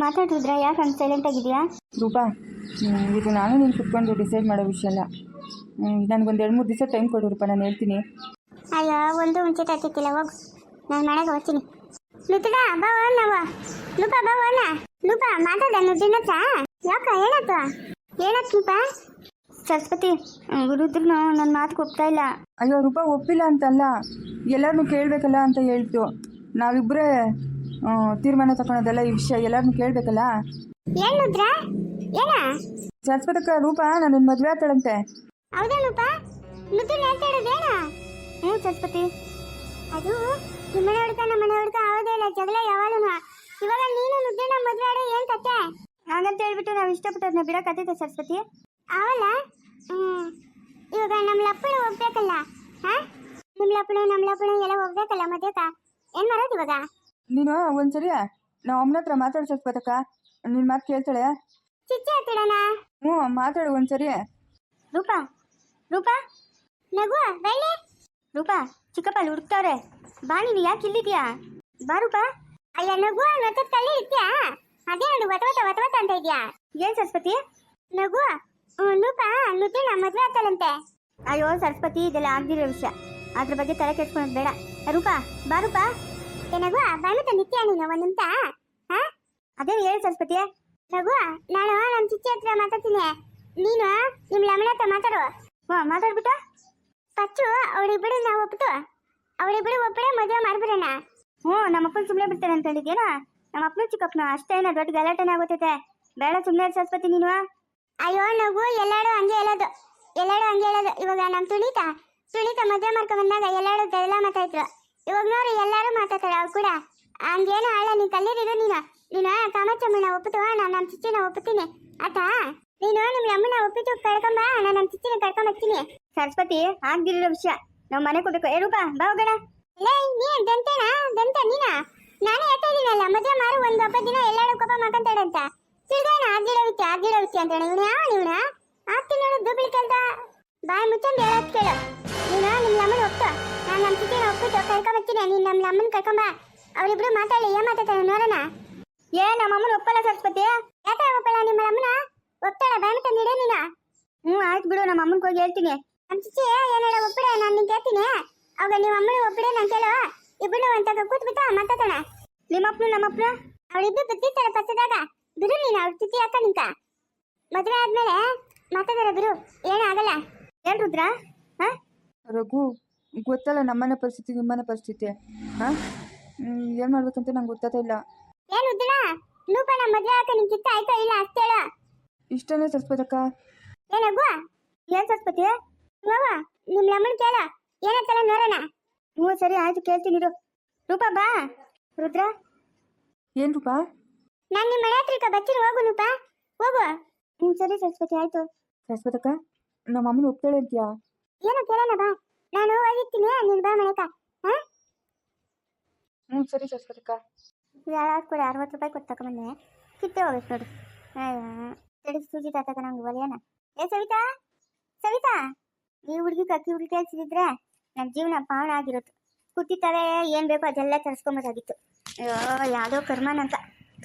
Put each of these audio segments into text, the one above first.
ಮಾತಾಡಿದ್ರ ಯಾಕೆ ಹಂಗೆ ಸೈಲೆಂಟ್ ಆಗಿದೆಯಾ? ರೂಪಾ ಹ್ಮ್, ಇದು ನಾನು ನೀನು ಕುತ್ಕೊಂಡು ಡಿಸೈಡ್ ಮಾಡೋ ವಿಷಯ ಅಲ್ಲ. ನನಗೊಂದು ಎರಡು ಮೂರು ದಿವಸ ಟೈಮ್ ಕೊಡು ರೂಪಾ ನಾನು ಹೇಳ್ತೀನಿ. ಅಯ್ಯೋ ಒಂದು ಮುಂಚೆ ತರ್ತಿತ್ತಿಲ್ಲ ಹೋಗು. ನಾನು ಮನೆಗೆ ಹೋಗ್ತೀನಿ. ಲುತಡ ಬಾ ನಾವು. ಲೂಪ ಬಾ ಓನ ಲೂಪ ಮಾತಾಡ ನುಡ್ಡಿನ ಹತ್ರ? ಯಾಕ ಏನತ್ತ ಏನತ್ ಲೂಪ ಸರಸ್ವತಿ ರುದ್ರನು ನನ್ನ ಮಾತು ಒಪ್ತಾ ಇಲ್ಲ. ಅಯ್ಯೋ ರೂಪಾ ಒಪ್ಪಿಲ್ಲ ಅಂತಲ್ಲ. ಎಲ್ಲರನ್ನೂ ಕೇಳಬೇಕಲ್ಲ ಅಂತ ಹೇಳ್ತು. ನಾವಿಬ್ಬರೇ ತೀರ್ಮಾನ ತಗೊಳೋದಲ್ಲ ಈ ವಿಷಯ ಎಲ್ಲರನ್ನು ಕೇಳಬೇಕಲ್ಲ? ಏನ್ ರುದ್ರ ಏನ? ಸರಸ್ವತಕ್ಕ ರೂಪಾ ನನ್ನ ಮದುವೆ ಆಗ್ತಾಳಂತೆ. ಹೌದಾ ಲೂಪ ನುಡ್ಡಿನ ಹೇಳ್ತಾ ಇರೋದೇನ ಹ್ಞೂ ಸರಸ್ವತಿ. ಅದು ನಿಮ್ಮನೆ ಹುಡ್ಕ ನಮ್ಮ ಮನೆ ಹುಡ್ಕ ಹೌದೇ ಇಲ್ಲ ಜಗಳ ಯಾವಾಗಲೂ ಇವಾಗ ನೀನು ನುಡ್ಡಿನ ಮದುವೆ ಆಡೋ ಏನ್ ಕತೆ? ಹಾಗಂತ ಹೇಳ್ಬಿಟ್ಟು ನಾವು ಇಷ್ಟಪಟ್ಟದನ್ನ ಬಿಡಕತ್ತೈತೆ ಸರಸ್ವತಿ. ಅವಲ್ಲ? ಹ್ಮ್. ಇವಾಗ ನಮ್ಮ ಲಪ್ಪಣ ಹೋಗ್ಬೇಕಲ್ಲ ಹಾ? ನಿಮ್ಮ ಲಪ್ಪಣ ನಮ್ಮ ಲಪ್ಪಣ ಎಲ್ಲ ಹೋಗ್ಬೇಕಲ್ಲ ಮದ್ಯಕ ಏನ್ ಮಾಡೋದು ಇವಾಗ? ನೀನು ಒಂದ್ಸರಿ ನಾವು ಅಮ್ಮನ ಹತ್ರ ಮಾತಾಡು ನೀನು ನಿನ್ನ ಮಾತು ಕೇಳ್ತಾಳೆ. ಚಿಚ್ಚಿ ಹತ್ತಿಡಣ ಹ್ಞೂ ಮಾತಾಡು ಒಂದ್ಸರಿ. ರೂಪಾ ರೂಪಾ ನಗು ಬೈಲಿ. ರೂಪಾ ಚಿಕ್ಕಪ್ಪ ಅಲ್ಲಿ ಹುಡುಕ್ತಾವ್ರೆ. ಬಾ ನೀನು ಯಾಕೆ ಇಲ್ಲಿದ್ಯಾ? ಬಾ ರೂಪಾ. ಅಯ್ಯ ನಗು ಮತ್ತೆ ತಲೆ ಇದ್ಯಾ ಅದೇ ನೋಡು ವತವತ ವತವತ ವತ ವತ ಅಂತ ಇದ್ಯಾ? ಏನ್ ಸರಸ್ವತಿ? ನಗು ರೂಪಾ ನುದ್ದಿನ ಮದುವೆ ಆಗ್ತಾಳಂತೆ. ಅಯ್ಯೋ ಸರಸ್ವತಿ ಇದೆಲ್ಲ ಆಗ್ದಿರೋ ವಿಷಯ. ಅದ್ರ ಬಗ್ಗೆ ತಲೆ ಕೆಡ್ಸ್ಕೊಳೋದು ಬೇಡ. ರೂಪಾ ಬಾ ರೂಪಾ. ಏ ನಗು ಬಾಯ್ಮತ್ತ ನಿತ್ಯ ನೀನು ಒಂದ್ ನಿಮಿಷ? ಹಾ? ಅದೇ ಹೇಳಿ ಸರಸ್ವತಿ ನಗು ನಾನು ನಮ್ಮ ಚಿಚ್ಚಿ ಹತ್ರ ಮಾತಾಡ್ತೀನಿ. ನೀನು ನಿಮ್ಮ ಲಮಣ ಹತ್ರ ಮಾತಾಡು. ಹಾ ಮಾತಾಡ್ಬಿಟ್ಟು. ಪಚ್ಚು ಅವಳಿಬ್ಬರು ನಾವು ಒಪ್ಪಿಟ್ಟು ಅವಳಿಬ್ಬರು ಒಬ್ಬರೇ ಮದುವೆ ಮಾಡ್ಬಿಡೋಣ. ಹ್ಞೂ ನಮ್ಮ ಅಪ್ಪನ ಸುಮ್ಮನೆ ಬಿಡ್ತಾರೆ ಹೇಳಿದ್ಯೇನ? ನಮ್ಮ ಅಪ್ಪನ ಚಿಕ್ಕಪ್ಪನ ಅಷ್ಟೇನ ದೊಡ್ಡ ಗಲಾಟೆನೇ ಆಗುತ್ತೈತೆ ಬೇಡ ಸುಮ್ಮನೆ ಸರಸ್ವತಿ ನೀನು. ಅಯ್ಯೋ, ನಗು ಎಲ್ಲಾರು ಹಂಗೆ ಹೇಳೋದು. ಎಲ್ಲಾರು ಹಂಗೆ ಹೇಳೋದು. ಇವಾಗ ನಮ್ಮ ತುಳಿತ ತುಳಿತ ಮದುವೆ ಮಾಡ್ಕೊಂಡ್ ಬಂದಾಗ ಎಲ್ಲಾರು ಎಲ್ಲ ಮಾತಾಡ್ರು ಇವಾಗ ನೋಡಿ ಎಲ್ಲರೂ ಮಾತಾಡ್ತಾರೆ ಅವ್ರು ಕೂಡ. ಹಂಗೇನು ಆಳ ನೀನ್ ಕಲ್ಲೀರಿರು ನೀನು. ನೀನು ಕಾಮಚಮ್ಮನ ಒಪ್ಪಿತು ನಾನು ನಮ್ಮ ಚಿಚ್ಚಿನ ಒಪ್ಪುತ್ತೀನಿ ಆತಾ ನೀನು ನಿಮ್ಮ ಅಮ್ಮನ ಒಪ್ಪಿಟ್ಟು ಕರ್ಕೊಂಬ ನಾನು ನಮ್ಮ ಚಿಚ್ಚಿನ ಕರ್ಕೊಂಡ್ ಬರ್ತೀನಿ. ಸರಸ್ವತಿ ಆಗ್ದಿರೋ ವಿಷಯ. ನಮ್ಮ ಮನೆ ಕೊಡ್ಬೇಕು ಏ ಬಾವುಗಡ ಲೇ ನೀ ದಂತೇನ? ದಂತ ನೀನಾ? ನಾನೇ ಹೇಳ್ತಾ ಇದೀನಲ್ಲ ಮದುವೆ ಮಾರು ಒಂದು ಹಬ್ಬ ದಿನ ಎಲ್ಲರೂ ಕೋಪ ಅಂತ. ತಿರ್ಗಾನ ಆಗ್ದಿರೋ ವಿದ್ಯೆ ಆಗ್ದಿರೋ ವಿದ್ಯೆ ಅಂತ ಇವನು ಯಾವ ಇವನ? ಆಗ್ತೀನಿ ನೋಡು ದುಬ್ಳಿ ಕಲ್ತ ಬಾಯ್ ಮುಚ್ಚಂದು ಹೇಳೋದು ಕೇಳು. ನೀನು ನಿಮ್ಮ ಅಮ್ಮನ ಒಪ್ತು ನಾನು ನಮ್ಮ ಚಿಚ್ಚಿನ ಒಪ್ಪಿಟ್ಟು ಕರ್ಕೊಂಬರ್ತೀನಿ. ನೀನು ನಮ್ಮ ಅಮ್ಮನ ಕರ್ಕೊಂಬ. ಅವರಿಬ್ರು ಮಾತಾಡಲಿ. ಏನ್ ಮಾತಾಡ್ತಾರೆ ನೋಡೋಣ. ಏ ನಮ್ಮ ಅಮ್ಮನ ಒಪ್ಪಲ್ಲ ಸರಸ್ವತಿ. ಯಾಕೆ ಒಪ್ಪಲ್ಲ ನಿಮ್ಮ ಅಮ್ಮನ? ಒಪ್ತಾಳ ಬ್ಯಾಂಕ್ ತಂದಿಡೆ ನೀನ. ಹ್ಞೂ ಆಯ್ತು ಬಿಡು ನಮ್ಮ ಅಮ್ಮನ ಹೋಗಿ ಹೇಳ್ತೀನಿ. ನಮ್ಮ ಚಿಚ್ಚಿ ಏನಾರ ಒಪ್ಪಿಡೆ ನಾನು ನಿಂಗೆ ಕೇಳ್ತೀನಿ ಅವಾಗ ನಿಮ್ಮ ಅಮ್ಮನ ಒಪ್ಪಿಡೆ ನಾನು ಕೇಳು. ಇಬ್ಬರು ಅಂತ ಕೂತ್ಬಿಟ್ಟು ಮಾತಾಡೋಣ. ನಿಮ್ಮ ಅಪ್ಪನ ನಮ್ಮ ಅಪ್ಪನ? ಅವಳಿಬ್ರು ಬುದ್ಧಿರ್ತಾರೆ ಪಕ್ಕದಾಗ ಬಿಡು ನೀನು ಅವ್ರ ಚಿಚ್ಚಿ ಅಕ್ಕ ನಿಂತ ಮದುವೆ ಆದ್ಮೇಲೆ ಮಾತಾಡೋಣ ಬಿಡು. ಏನಾಗಲ್ಲ ಏನ್ ರುದ್ರ? ಹಾ? ರಘು ಗೊತ್ತಲ್ಲ ನಮ್ಮನೆ ಪರಿಸ್ಥಿತಿ ನಿಮ್ಮನೆ ಪರಿಸ್ಥಿತಿ. ಹಾಂ? ಏನು ಮಾಡ್ಬೇಕಂತ ನಂಗೆ ಗೊತ್ತಾಗ್ತಾ ಇಲ್ಲ. ಏನು ಉದ್ದಿನ? ಲೂಪನ ಮದ್ವೆ ಆಕ ನಿಮ್ ಕಿತ್ತ ಆಯ್ತಾ ಇಲ್ಲ ಅಷ್ಟೇಳ ಇಷ್ಟನೇ ಸರಸ್ವತಕ್ಕ ಏನಗ್ವ ಏನ್ ಸಸ್ಪತಿ ಮಾವ ನಿಮ್ ಲಮ್ಮನ್ ಕೇಳ. ಏನಂತಲ್ಲ ನೋಡೋಣ. ಹ್ಞೂ ಸರಿ ಆಯ್ತು ಕೇಳ್ತೀನಿ ಇರು. ರೂಪ ಬಾ. ರುದ್ರ? ಏನು ರೂಪಾ? ನಾನು ನಿಮ್ಮ ಮನೆ ಹತ್ರಕ್ಕೆ ಬಚ್ಚಿನ ಹೋಗು ರೂಪ. ಹೋಗು. ಹ್ಞೂ ಸರಿ ಸರಸ್ವತಿ ಆಯ್ತು. ಸರಸ್ವತಕ್ಕ ನಮ್ಮ ಅಮ್ಮನ ಒಪ್ತಾಳೆ ಅಂತೀಯಾ? ಏನೋ ಕೇಳೋಣ ಬಾ. ನಾನು ಹೋಗಿರ್ತೀನಿ ನೀನ್ ಬಾ ಮನೆಕ ಹಾ? ಹ್ಞೂ ಸರಿ ಸರಸ್ವತಕ್ಕ ಯಾರು ಕೊಡಿ ಅರವತ್ತು ರೂಪಾಯಿ ಕೊಟ್ಟು ತಗೊಂಬಂದೆ ಕಿತ್ತೆ ಹೋಗ್ಬೇಕು ನೋಡಿ. ಸರಿ ಸೂಜಿ ತಾತಕ ನಂಗೆ ಒಲೆಯನ ಏ ಸವಿತಾ? ಸವಿತಾ? ಈ ಹುಡುಗಿ ಕಕ್ಕಿ ಹುಡುಗಿ ಕೇಳಿಸಿದ್ರೆ ನನ್ನ ಜೀವನ ಪಾವನ ಆಗಿರೋದು. ಕುಟ್ಟಿತಾರೆ ಏನ್ ಬೇಕೋ ಅದೆಲ್ಲ ತರಿಸ್ಕೊಂಬೋದಾಗಿತ್ತು. ಅಯ್ಯೋ ಯಾವುದೋ ಕರ್ಮನಂತ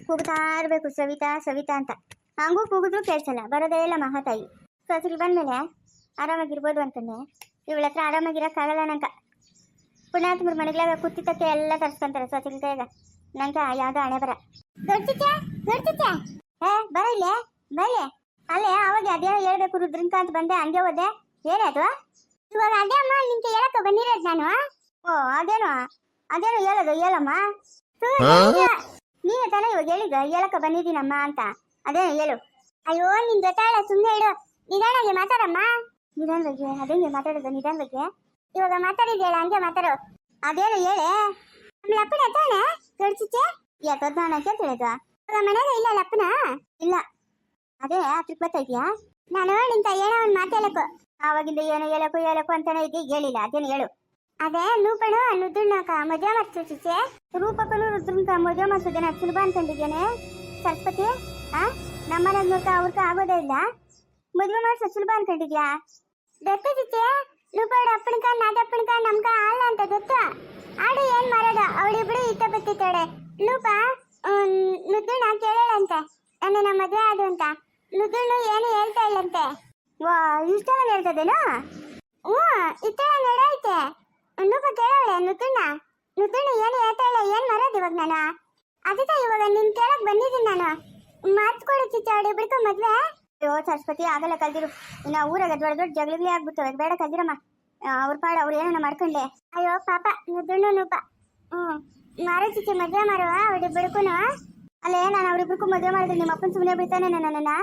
ಕೂಗ್ತಾ ಇರ್ಬೇಕು ಸವಿತಾ ಸವಿತಾ ಅಂತ. ಹಂಗೂ ಕೂಗಿದ್ರು ಕೇಳಿಸಲ್ಲ ಬರೋದೇ ಇಲ್ಲ ಮಹಾತಾಯಿ. ಸಸಿಗೆ ಬಂದಮೇಲೆ ಆರಾಮಾಗಿರ್ಬೋದು ಅಂತಾನೆ ಇವಳ ಹತ್ರ ಆರಾಮಾಗಿರೋಕ್ಕಾಗಲ್ಲ ನಂಗೆ. ಪುಣ್ಯಾತ್ಮರ ಮನೆಗಳಾಗ ಕುತ್ತಿತಕ್ಕೆ ಎಲ್ಲ ತರ್ಸ್ಕೊಂತಾರೆ ನಂಕ ನಂಗೆ ಯಾವುದೋ ಹಣೆ ಬರ. ಏ ಬರ ಇಲ್ಲೇ ಬರಲಿ ಅಲ್ಲೇ ಅವಾಗ ಅದೇನೋ ಹೇಳ್ಬೇಕು ರುದ್ರಂಕ ಅಂತ ಬಂದೆ ಹಂಗೆ ಹೋದೆ. ಏನದು ಇವಾಗ ಅದೇ ಅಮ್ಮ ನಿಂಗೆ ಹೇಳಕ್ಕೆ ಬಂದಿರೋದು ನಾನು. ಓ ಅದೇನೋ? ಅದೇನೋ ಹೇಳೋದು ಹೇಳಮ್ಮ. ನೀನು- ತಾನೇ ಇವಾಗ ಹೇಳಿದ್ದು ಹೇಳಕ್ಕೆ ಬಂದಿದ್ದೀನಮ್ಮ ಅಂತ. ಅದೇನೋ ಹೇಳು. ಅಯ್ಯೋ ನಿನ್ ಜೊತೆ ಸುಮ್ಮನೆ ಇಡು. ನಿಧಾನಾಗಿ ಮಾತಾಡಮ್ಮ. ನಿಧಾನವಾಗಿ ಅದೇಂಗೆ ಮಾತಾಡೋದು ನಿಧಾನವಾಗಿ ಇವಾಗ ಮಾತಾಡಿದ್ಯಾಳ ಹಂಗೆ ಮಾತಾಡೋ. ಅದೇನು ಹೇಳೆ? ನಮ್ಮ ಲಪ್ಪನ ತಾನೆ ಗಡ್ಚಿಚ್ಚೆ ಯಾಕದ್ ನಾನು ಅಂತ ತಿಳಿದ ಇವಾಗ ಮನೆಗೆ ಇಲ್ಲ ಲಪ್ಪನ ಇಲ್ಲ. ಅದೇ ಹತ್ರಕ್ಕೆ ಬರ್ತಾ ಇದೆಯಾ? ನಾನು ನಿಂತ ಏನೋ ಒಂದು ಮಾತಾಡಬೇಕು ಆವಾಗಿಂದ ಏನೋ ಹೇಳಕು ಹೇಳಕು ಅಂತಾನೆ ಇದೆಯಾ ಹೇಳಿಲ್ಲ, ಅದೇನು ಹೇಳು. ಅದೇ ನೂಪಣ ನುದ್ರನಕ ಮದುವೆ ಮಾಡ್ತೀವಿ ಚಿಚೆ ರೂಪಕನು ರುದ್ರನ್ಕ ಮದುವೆ ಮಾಡ್ತಿದ್ದೇನೆ ಸುಲಭ ಅನ್ಕೊಂಡಿದ್ದೇನೆ ಸರಸ್ವತಿ, ಆ? ನಮ್ಮನೆ ನೋಡ್ಕ ಅವ್ರಕ ಆಗೋದೇ ಇಲ್ಲ. ಮದುವೆ ಮಾಡ್ಸೋ ಸುಲಭ ಅನ್ಕೊಂಡಿದ್ಯಾ ಚಿಚ್ಚೆ ಲೂಪಡ ಅಪ್ಪಣಕ ನಾದಪ್ಪಣಕ ನಮ್ಕ ಅಲ್ಲ ಅಂತ ಗೊತ್ತ? ಆಡು ಏನ್ ಮಾಡೋದು? ಅವಳಿಬ್ರು ಇತ್ತ ಬತ್ತಿತ್ತಾಳೆ ಲೂಪ ಅಂತ ಮೊನ್ನೆ ನಮ್ಮ ಮದುವೆ ಆದು ಅಂತ. ನುಗ್ಗಣ್ಣು ಏನು ಹೇಳ್ತಾ ಇಲ್ಲಂತೆ. ವಾ, ಇಷ್ಟೆಲ್ಲ ಹೇಳ್ತದೇನು ಹ್ಞೂ, ಇಷ್ಟೆಲ್ಲ ನಡೆಯುತ್ತೆ ಲೂಪ ಕೇಳವಳೆ ನುಗ್ಗಣ್ಣ ನುಗ್ಗಣ್ಣ ಏನು ಹೇಳ್ತಾ ಇಲ್ಲ, ಏನು ಮರೋದು ಇವಾಗ ನಾನು? ಅದಕ್ಕೆ ಇವಾಗ ನಿನ್ ಕೇಳಕ್ ಬಂದಿದ್ದೀನಿ ನಾನು. ಮಾತು ಕೊಡು ಚಿಚ್ಚ ಅವಳು ಬಿಡ್ಕೊ ಮದ್ವೆ. ಅಯ್ಯೋ, ಸರಸ್ವತಿ, ಆಗಲ್ಲ ಕಲ್ದಿರು. ಇನ್ನ ಊರಾಗ ದೊಡ್ಡ ದೊಡ್ಡ ಜಗಳಗಳೇ ಆಗ್ಬಿಡ್ತವೆ. ಬೇಡ ಕಲ್ದಿರಮ್ಮ. ಅವ್ರ ಪಾಡ, ಅವ್ರು ಏನನ್ನ ಮಾಡ್ಕೊಂಡೆ ಅಯ್ಯೋ, ಪಾಪ ನುಗ್ಗಣ್ಣು ನೂಪ ಹ್ಞೂ ಮಾರೋ ಚಿಚ್ಚಿ, ಮದ್ವೆ ಮಾಡುವ ಬಿಡ್ಕೊನು ಅಲ್ಲೇ, ನಾನು ಅವ್ರಿಬ್ರಿಗೂ ಮದುವೆ ಮಾಡಿದ್ರೆ ನಿಮ್ಮ ಅಪ್ಪನ ಸುಮ್ಮನೆ ಬಿಡ್ತಾನೆ ನನ್ನನ್ನ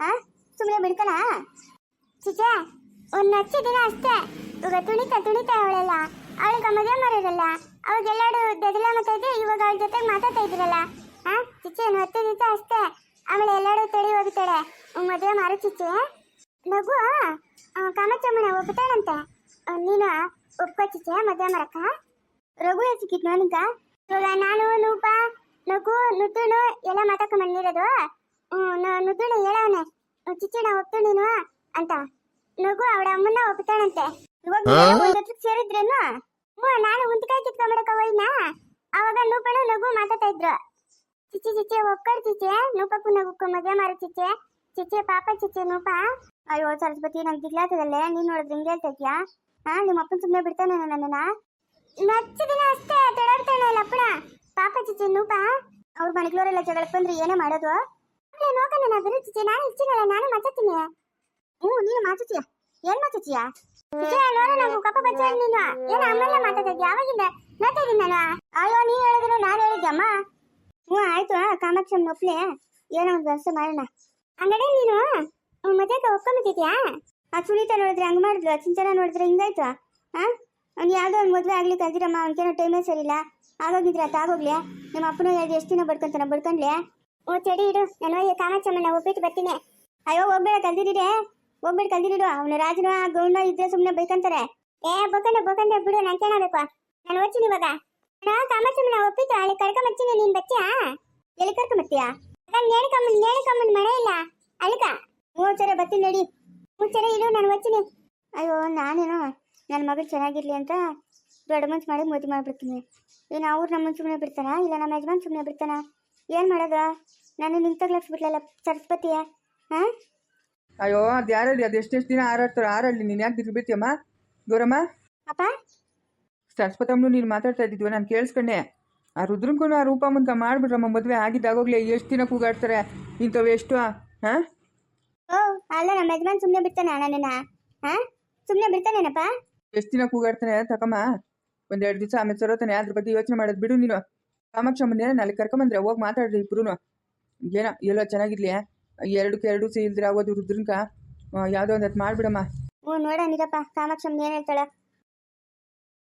ಹಾಂ ಸುಮ್ಮನೆ ಬಿಡ್ತಾನ? ಚಿಚೆ ಒಂದು ನಚ್ಚ ದಿನ ಅಷ್ಟೇ. ಇವಾಗ ತುಣಿತ ತುಣಿತ ಅವಳೆಲ್ಲ. ಅವಳಿಗೆ ಮದುವೆ ಮಾಡಿರಲ್ಲ. ಅವಾಗೆಲ್ಲರೂ ದದಲ ಮಾತಾಡಿದ್ರೆ ಇವಾಗ ಅವಳ ಜೊತೆ ಮಾತಾಡ್ತಾ ಇದ್ರಲ್ಲ. ಹಾಂ ಚಿಚೆ ಒಂದು ಹತ್ತು ದಿವಸ ಅಷ್ಟೇ. ಆಮೇಲೆ ಎಲ್ಲರೂ ತಡಿ ಹೋಗ್ತಾಳೆ. ಮದುವೆ ಮಾರುಚಿಚ್ಚೆ ಚಿಚೆ ನಗು ಆ, ಒಬ್ಬತಾಳಂತೆ ನೀನು ಒಪ್ಕೋ ಚಿಚ್ಚೆ ಮದುವೆ ಮಾಡಕ್ಕ? ರಘು ಸಿಕ್ಕಿತ್ ನನಗ. ಇವಾಗ ನಾನು ನೂಪ ನಗು ನುದ್ದುಣು ಎಲ್ಲ ಮಾತಾಕ ಬಂದಿರೋದು ನುದ್ದುಣು ಹೇಳವನೆ. ಚಿಚ್ಚಣ ಒಪ್ತು ನೀನು ಅಂತ. ನಗು ಅವಳ ಅಮ್ಮನ್ನ ಒಪ್ತಾಳಂತೆ. ಇವಾಗ ಸೇರಿದ್ರೇನು? ಹ್ಞೂ ನಾನು ಉಂಟಿಕಾಯಿ ಕಿತ್ಕೊಂಡ್ಬಿಡಕ ಹೋಯ್ನಾ ಅವಾಗ ನೂಪಣ ನಗು ಮಾತಾಡ್ತಾ ಇದ್ರು. ಚಿಚ್ಚಿ ಚಿಚ್ಚೆ ಒಕ್ಕಡ್ ಚಿಚ್ಚಿ. ನೂಪಕ್ಕೂ ನಗುಕ್ಕೂ ಮದುವೆ ಮಾರು ಚಿಚ್ಚೆ. ಚಿಚ್ಚೆ ಪಾಪ ಚಿಚ್ಚೆ ನೂಪ. ಅಯ್ಯೋ, ಸರಸ್ವತಿ, ನಂಗೆ ದಿಗ್ಲಾತದಲ್ಲೇ. ನೀನ್ ನೋಡಿದ್ರೆ ಹಿಂಗೆ ಹೇಳ್ತಾ ಹಾ, ನಿಮ್ಮ ಅಪ್ಪನ ಸುಮ್ಮನೆ ಬಿಡ್ತಾನೆ ನನ್ನನ್ನ. ನಚ್ಚ ದಿನ ಅಷ್ಟೇ ಲಪ್ಪಣ ಪಾಪ ಚಿಚ್ಚೆ ನೂಪ. ಅವ್ರ ಮನೆಗಳವರೆಲ್ಲ ಜಗಳಕ್ಕೆ ಬಂದ್ರೆ ಏನೇ ಮಾಡೋದು? ಅಲ್ಲೇ ನೋಕಲ್ಲ ನಾ ಬಿರು ಚಿಚ್ಚಿ. ನಾನು ಇಷ್ಟಿನಲ್ಲ ನಾನು ಮಾತಾಡ್ತೀನಿ ಹ್ಞೂ, ನೀನು ಮಾತಾಡ್ತೀಯ ಏನ್ ಮಾತಾಡ್ತೀಯ ಚಿಚ್ಚಿ ನೋಡ ನಾವು ಕಪ್ಪ ಬಚ್ಚ ನೀನು. ಏನು ಅಮ್ಮೆಲ್ಲ ಯಾವಾಗಿಂದ ನೋಡ್ತಾ ಇದ್ದೀನಿ ನಾನು. ಅಯ್ಯೋ, ನೀನು ಹೇಳಿದ್ರು ನಾನು ಹೇಳಿದ್ದಮ್ಮ ಹ್ಞೂ, ಆಯ್ತು ಕಾಮಾಕ್ಷನ್ ಒಪ್ಲೆ ಏನೋ ಒಂದು ವ್ಯವಸ್ಥೆ ಮಾಡೋಣ. ಹಂಗಡೆ ನೀನು ಮತ್ತೆ ಒಪ್ಕೊಂಬಿಟ್ಟಿದ್ಯಾ ಆ ಸುನೀತಾ ನೋಡಿದ್ರೆ ಹಂಗೆ ಮಾಡಿದ್ಲು ಚಿಂಚನ ನೋಡಿದ್ರೆ ಹಿಂಗಾಯ್ತು. ಹಾಂ ಅವ್ನು ಯಾವುದೋ ಒಂದು ಮದುವೆ ಆಗ್ಲಿ ಕಲ್ದಿರಮ್ಮ ಅವ್ನಿಗೇನೋ ಟೈಮೇ ಸರಿಲ್ಲ ಆಗೋಗಿದ್ರೆ ಆಗೋಗ್ಲಿ. ನಮ್ಮ ಅಪ್ಪನ ಎರಡು ಎಷ್ಟು ದಿನ ಬಡ್ಕೊಂತಾನೆ, ಬಡ್ಕೊಂಡ್ಲಿ? ಓ ಚಡಿ ಇಡು, ನಾನು ಈ ಕಾಮಾಕ್ಷಮ್ಮನ ಒಪ್ಪಿಟ್ಟು ಬರ್ತೀನಿ. ಅಯ್ಯೋ, ಹೋಗ್ಬೇಡ ಕಲ್ದಿರಿಡೆ ಹೋಗ್ಬೇಡ ಕಲ್ದಿರಿಡು ಅವನ ರಾಜನ ಗೌನ ಇದ್ರೆ ಸುಮ್ಮನೆ ಬೈಕಂತಾರೆ. ಏ, ಬೊಕಂಡೆ ಬೊಕಂಡೆ, ಬಿಡು, ನಾನು ಕೇಳಬೇಕು. ನಾನು ಓದ್ತೀನಿ ಇವಾಗ. ನಾ ಕಾಮಾಕ್ಷಮ್ಮನ ಒಪ್ಪಿತು ಅಲ್ಲಿ ಕರ್ಕೊಂಬರ್ತೀನಿ ನೀನ್ ಬಚ್ಚಿಯಾ ಎಲ್ಲಿ ಕರ್ಕೊಂಬರ್ತೀಯಾ ನೇಣಕಮ್ಮನ್ ನೇಣಕಮ್ಮನ್ ಮಳೆ ಇಲ್ಲ ಅಲ್ಲಿಕ ಹ್ಞೂ ಸರಿ ಬರ್ತೀನಿ ನಡಿ ಹ್ಞೂ ಸರಿ ಇಡು ನಾನು ಬಚ್ಚಿನಿ ಅಯ್ಯೋ ನಾನೇನೋ ನನ್ನ ಮಗಳು ಚೆನ್ನಾಗಿರ್ಲಿ ಅಂತ ದೊಡ್ಡ ಮನ್ಸು ಮಾಡಿ ಮೋತಿ ಮಾಡ್ಬಿಡ್ತೀನಿ ಏನು ಅವ್ರು ನಮ್ಮನ್ನು ಸುಮ್ಮನೆ ಬಿಡ್ತಾನ ಇಲ್ಲ ನಮ್ಮ ಯಜಮಾನ್ ಸುಮ್ಮನೆ ಬಿಡ್ತಾನ ಏನು ಮಾಡೋದು ನಾನು ನಿಂತಾಗ್ಲಾಕ್ಸ್ಬಿಟ್ಲಲ್ಲ ಸರಸ್ವತಿಯ ಹಾಂ ಅಯ್ಯೋ ಅದು ಯಾರಲ್ಲಿ ಅದು ಎಷ್ಟೆಷ್ಟು ದಿನ ಆರಾಡ್ತಾರೆ ಆರಲ್ಲಿ ನೀನು ಯಾಕೆ ಬಿಡ್ತೀಯಮ್ಮ ಗೌರಮ್ಮ ಅಪ್ಪ ಸರಸ್ವತಮ್ಮನು ನೀನು ಮಾತಾಡ್ತಾ ಇದ್ದಿದ್ವ ನಾನು ಕೇಳಿಸ್ಕೊಂಡೆ. ಆ ರುದ್ರಂಗೂ ಆ ರೂಪ ಮುಂತ ಮಾಡ್ಬಿಟ್ರಮ್ಮ ಮದುವೆ ಆಗಿದ್ದಾಗೋಗ್ಲೇ ಎಷ್ಟು ದಿನ ಕೂಗಾಡ್ತಾರೆ? ಇಂಥವು ಎಷ್ಟು ಹಾಂ? ಓ ಅಲ್ಲ ನಮ್ಮ ಯಜಮಾನ್ ಸುಮ್ಮನೆ ಬಿಡ್ತಾನ ನನ್ನನ್ನ ಹಾ? ಸುಮ್ಮನೆ ಬಿಡ್ತಾನೇನಪ್ಪ? ಎಷ್ಟು ದಿನ ಕೂಗಾಡ್ತಾನೆ ತಕಮ್ಮ? ಒಂದೆರಡು ದಿವಸ ಆಮೇಲೆ ಸರೋತಾನೆ ಅದ್ರ ಬಗ್ಗೆ ಯೋಚನೆ ಮಾಡೋದು ಬಿಡು ನೀನು. ಕಾಮಾಕ್ಷಮ್ಮನೇ ನಾಳೆ ಕರ್ಕೊಂಬಂದ್ರೆ ಹೋಗಿ ಮಾತಾಡ್ರಿ ಇಬ್ರು ಏನೋ ಎಲ್ಲೋ ಚೆನ್ನಾಗಿರ್ಲಿ ಎರಡಕ್ಕೆ ಎರಡು ಸಿ ಇಲ್ದಿರ ಆಗೋದು ರುದ್ರನ್ಕ ಯಾವುದೋ ಒಂದು ಅದು ಮಾಡ್ಬಿಡಮ್ಮ. ಹ್ಞೂ ನೀರಪ್ಪ ಕಾಮಾಕ್ಷಮ್ಮ ಏನು ಹೇಳ್ತಾಳೆ?